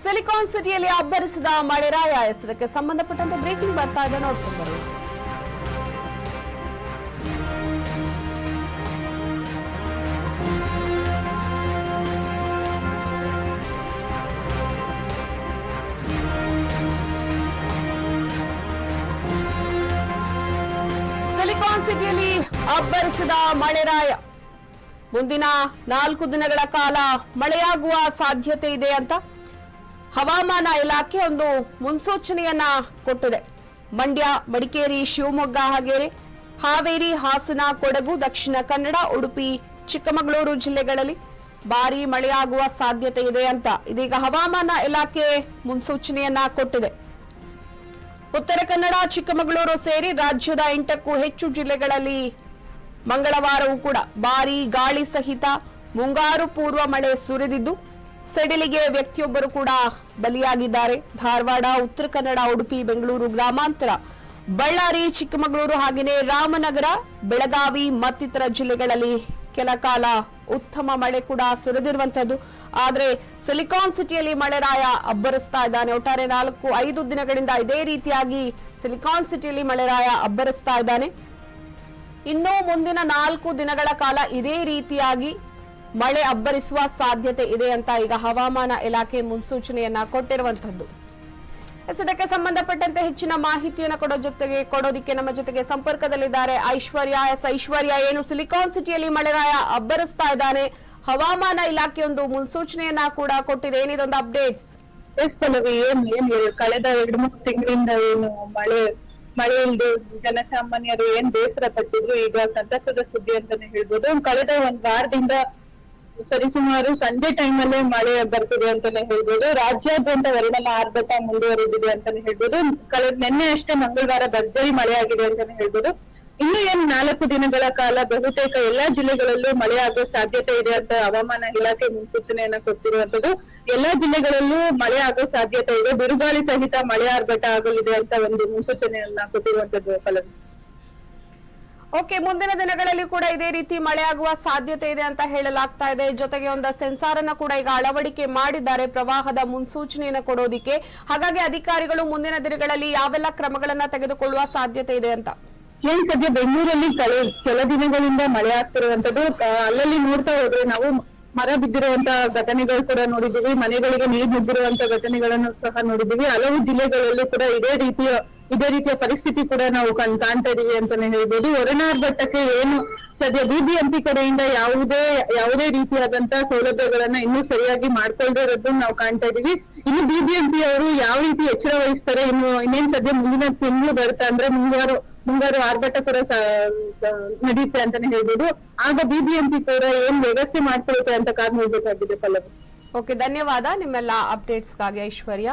Silicon ಸಿಟಿಯಲ್ಲಿ ಅಬ್ಬರಿಸಿದ ಮಳೆರಾಯ ಎಸದಕ್ಕೆ ಸಂಬಂಧಪಟ್ಟಂತೆ breaking ಬರ್ತಾ ಇದೆ ನೋಡ್ಕೊಂಡು ಸಿಲಿಕಾನ್ ಸಿಟಿಯಲ್ಲಿ ಅಬ್ಬರಿಸಿದ ಮಳೆರಾಯ ಮುಂದಿನ ನಾಲ್ಕು ದಿನಗಳ ಕಾಲ ಮಳೆಯಾಗುವ ಸಾಧ್ಯತೆ ಇದೆ ಅಂತ ಹವಾಮಾನ ಇಲಾಖೆ ಒಂದು ಮುನ್ಸೂಚನೆಯನ್ನ ಕೊಟ್ಟಿದೆ. ಮಂಡ್ಯ, ಮಡಿಕೇರಿ, ಶಿವಮೊಗ್ಗ ಹಾಗೇರಿ, ಹಾವೇರಿ, ಹಾಸನ, ಕೊಡಗು, ದಕ್ಷಿಣ ಕನ್ನಡ, ಉಡುಪಿ, ಚಿಕ್ಕಮಗಳೂರು ಜಿಲ್ಲೆಗಳಲ್ಲಿ ಭಾರಿ ಮಳೆಯಾಗುವ ಸಾಧ್ಯತೆ ಇದೆ ಅಂತ ಇದೀಗ ಹವಾಮಾನ ಇಲಾಖೆ ಮುನ್ಸೂಚನೆಯನ್ನ ಕೊಟ್ಟಿದೆ. ಉತ್ತರ ಕನ್ನಡ, ಚಿಕ್ಕಮಗಳೂರು ಸೇರಿ ರಾಜ್ಯದ ಎಂಟಕ್ಕೂ ಹೆಚ್ಚು ಜಿಲ್ಲೆಗಳಲ್ಲಿ ಮಂಗಳವಾರವೂ ಕೂಡ ಭಾರೀ ಗಾಳಿ ಸಹಿತ ಮುಂಗಾರು ಪೂರ್ವ ಮಳೆ ಸುರಿದಿದ್ದು ಸಿಡಿಲಿಗೆ ವ್ಯಕ್ತಿಯೊಬ್ಬರು ಕೂಡ ಬಲಿಯಾಗಿದ್ದಾರೆ. ಧಾರವಾಡ, ಉತ್ತರ ಕನ್ನಡ, ಉಡುಪಿ, ಬೆಂಗಳೂರು ಗ್ರಾಮಾಂತರ, ಬಳ್ಳಾರಿ, ಚಿಕ್ಕಮಗಳೂರು ಹಾಗೆಯೇ ರಾಮನಗರ, ಬೆಳಗಾವಿ ಮತ್ತಿತರ ಜಿಲ್ಲೆಗಳಲ್ಲಿ ಕೆಲ ಕಾಲ ಉತ್ತಮ ಮಳೆ ಕೂಡ ಸುರಿದಿರುವಂತದ್ದು. ಆದ್ರೆ ಸಿಲಿಕಾನ್ ಸಿಟಿಯಲ್ಲಿ ಮಳೆರಾಯ ಅಬ್ಬರಿಸ್ತಾ ಇದ್ದಾನೆ. ಒಟ್ಟಾರೆ ನಾಲ್ಕು, ಐದು ದಿನಗಳಿಂದ ಇದೇ ರೀತಿಯಾಗಿ ಸಿಲಿಕಾನ್ ಸಿಟಿಯಲ್ಲಿ ಮಳೆರಾಯ ಅಬ್ಬರಿಸ್ತಾ ಇದ್ದಾನೆ. ಇನ್ನು ಮುಂದಿನ ನಾಲ್ಕು ದಿನಗಳ ಕಾಲ ಇದೇ ರೀತಿಯಾಗಿ ಮಳೆ ಅಬ್ಬರಿಸುವ ಸಾಧ್ಯತೆ ಇದೆ ಅಂತ ಈಗ ಹವಾಮಾನ ಇಲಾಖೆ ಮುನ್ಸೂಚನೆಯನ್ನ ಕೊಟ್ಟಿರುವಂತದ್ದು. ಇದಕ್ಕೆ ಸಂಬಂಧಪಟ್ಟಂತೆ ಹೆಚ್ಚಿನ ಮಾಹಿತಿಯನ್ನು ಕೊಡೋ ಜೊತೆಗೆ, ಕೊಡೋದಿಕ್ಕೆ ನಮ್ಮ ಜೊತೆಗೆ ಸಂಪರ್ಕದಲ್ಲಿದ್ದಾರೆ. ಐಶ್ವರ್ಯ, ಎಸ್ ಐಶ್ವರ್ಯ, ಏನು ಸಿಲಿಕಾನ್ ಸಿಟಿಯಲ್ಲಿ ಮಳೆಗಾಯ ಅಬ್ಬರಿಸ್ತಾ ಇದ್ದಾನೆ. ಹವಾಮಾನ ಇಲಾಖೆ ಒಂದು ಮುನ್ಸೂಚನೆಯನ್ನ ಕೂಡ ಕೊಟ್ಟಿದೆ. ಏನಿದೊಂದು ಅಪ್ಡೇಟ್ಸ್? ಪಲ್ಲವಿ, ಏನ್ ಕಳೆದ ಎರಡು, ಮೂರು ತಿಂಗಳಿಂದ ಏನು ಮಳೆ ಮಳೆ ಇಲ್ಲದೆ ಜನಸಾಮಾನ್ಯರು ಏನ್ ಬೇಸರ ಪಟ್ಟಿದ್ರು, ಈಗ ಸಂತಸದ ಸುದ್ದಿ ಅಂತಾನೆ ಹೇಳ್ಬೋದು. ಕಳೆದ ಒಂದ್ ವಾರದಿಂದ ಸರಿಸುಮಾರು ಸಂಜೆ ಟೈಮ್ ಅಲ್ಲೇ ಮಳೆ ಬರ್ತಿದೆ ಅಂತಾನೆ ಹೇಳ್ಬೋದು. ರಾಜ್ಯಾದ್ಯಂತ ವರ್ಣನ ಆರ್ಭಟ ಮುಂದುವರೆದಿದೆ ಅಂತಾನೆ ಹೇಳ್ಬೋದು. ಕಳೆದ ನಿನ್ನೆ ಅಷ್ಟೇ ಮಂಗಳವಾರ ಭರ್ಜರಿ ಮಳೆ ಆಗಿದೆ ಅಂತಾನೆ ಹೇಳ್ಬೋದು. ಇನ್ನು ಏನ್ ನಾಲ್ಕು ದಿನಗಳ ಕಾಲ ಬಹುತೇಕ ಎಲ್ಲಾ ಜಿಲ್ಲೆಗಳಲ್ಲೂ ಮಳೆ ಆಗೋ ಸಾಧ್ಯತೆ ಇದೆ ಅಂತ ಹವಾಮಾನ ಇಲಾಖೆ ಮುನ್ಸೂಚನೆಯನ್ನ ಕೊಟ್ಟಿರುವಂತದ್ದು ಎಲ್ಲಾ ಜಿಲ್ಲೆಗಳಲ್ಲೂ ಮಳೆ ಆಗೋ ಸಾಧ್ಯತೆ ಇದೆ. ಬಿರುಗಾಳಿ ಸಹಿತ ಮಳೆ ಆರ್ಭಟ ಆಗಲಿದೆ ಅಂತ ಒಂದು ಮುನ್ಸೂಚನೆಯನ್ನ ಕೊಟ್ಟಿರುವಂತದ್ದು ಫಲನ್ ಓಕೆ, ಮುಂದಿನ ದಿನಗಳಲ್ಲಿ ಕೂಡ ಇದೇ ರೀತಿ ಮಳೆಯಾಗುವ ಸಾಧ್ಯತೆ ಇದೆ ಅಂತ ಹೇಳಲಾಗ್ತಾ ಇದೆ. ಜೊತೆಗೆ ಒಂದು ಸೆನ್ಸಾರ್ ಅನ್ನ ಕೂಡ ಈಗ ಅಳವಡಿಕೆ ಮಾಡಿದ್ದಾರೆ. ಪ್ರವಾಹದ ಮುನ್ಸೂಚನೆಯನ್ನು ಕೊಡೋದಿಕ್ಕೆ. ಹಾಗಾಗಿ ಅಧಿಕಾರಿಗಳು ಮುಂದಿನ ದಿನಗಳಲ್ಲಿ ಯಾವೆಲ್ಲ ಕ್ರಮಗಳನ್ನ ತೆಗೆದುಕೊಳ್ಳುವ ಸಾಧ್ಯತೆ ಇದೆ ಅಂತ? ಏನ್ ಸದ್ಯ ಬೆಂಗಳೂರಲ್ಲಿ ಕೆಲ ದಿನಗಳಿಂದ ಮಳೆ ಆಗ್ತಿರುವಂತದ್ದು ಅಲ್ಲಲ್ಲಿ ನೋಡ್ತಾ ಹೋದ್ರೆ ನಾವು ಮರ ಬಿದ್ದಿರುವಂತಹ ಘಟನೆಗಳು ಕೂಡ ನೋಡಿದೀವಿ ಮನೆಗಳಿಗೆ ನೀರು ನುಗ್ಗಿರುವಂತಹ ಘಟನೆಗಳನ್ನು ಸಹ ನೋಡಿದೀವಿ ಹಲವು ಜಿಲ್ಲೆಗಳಲ್ಲೂ ಕೂಡ ಇದೇ ರೀತಿಯ ಇದೇ ರೀತಿಯ ಪರಿಸ್ಥಿತಿ ಕೂಡ ನಾವು ಕಣ್, ಕಾಣ್ತಾ ಇದೀವಿ ಅಂತಾನೆ ಹೇಳ್ಬೋದು. ಒರಣಾರ್ಭಟ್ಟಕ್ಕೆ ಏನು ಸದ್ಯ ಬಿಬಿಎಂಪಿ ಕಡೆಯಿಂದ ಯಾವುದೇ ಯಾವುದೇ ರೀತಿಯಾದಂತ ಸೌಲಭ್ಯಗಳನ್ನ ಇನ್ನೂ ಸರಿಯಾಗಿ ಮಾಡ್ಕೊಳ್ದೇ ಇರೋದನ್ನ ನಾವು ಕಾಣ್ತಾ ಇದೀವಿ. ಇನ್ನು ಬಿಬಿಎಂಪಿ ಅವರು ಯಾವ ರೀತಿ ಎಚ್ಚರ ವಹಿಸ್ತಾರೆ, ಇನ್ನು ಇನ್ನೇನ್ ಸದ್ಯ ಮುಂದಿನ ತಿಂಗಳು ಬರುತ್ತೆ ಅಂದ್ರೆ ಮುಂಗಾರು ಮುಂಗಾರು ಆರ್ಭಟ ಕೂಡ ನಡೆಯುತ್ತೆ ಅಂತಾನೆ ಹೇಳ್ಬೋದು. ಆಗ ಬಿಬಿಎಂಪಿ ಕೂಡ ಏನ್ ವ್ಯವಸ್ಥೆ ಮಾಡ್ಕೊಳುತ್ತೆ ಅಂತ ಕಾದ್ ನೋಡ್ಬೇಕಾಗಿದೆ ಪಲ್ಲವಿ. ಓಕೆ ಧನ್ಯವಾದ. ನಿಮ್ಮೆಲ್ಲ ಅಪ್ಡೇಟ್ಸ್ಗಾಗಿ ಐಶ್ವರ್ಯ.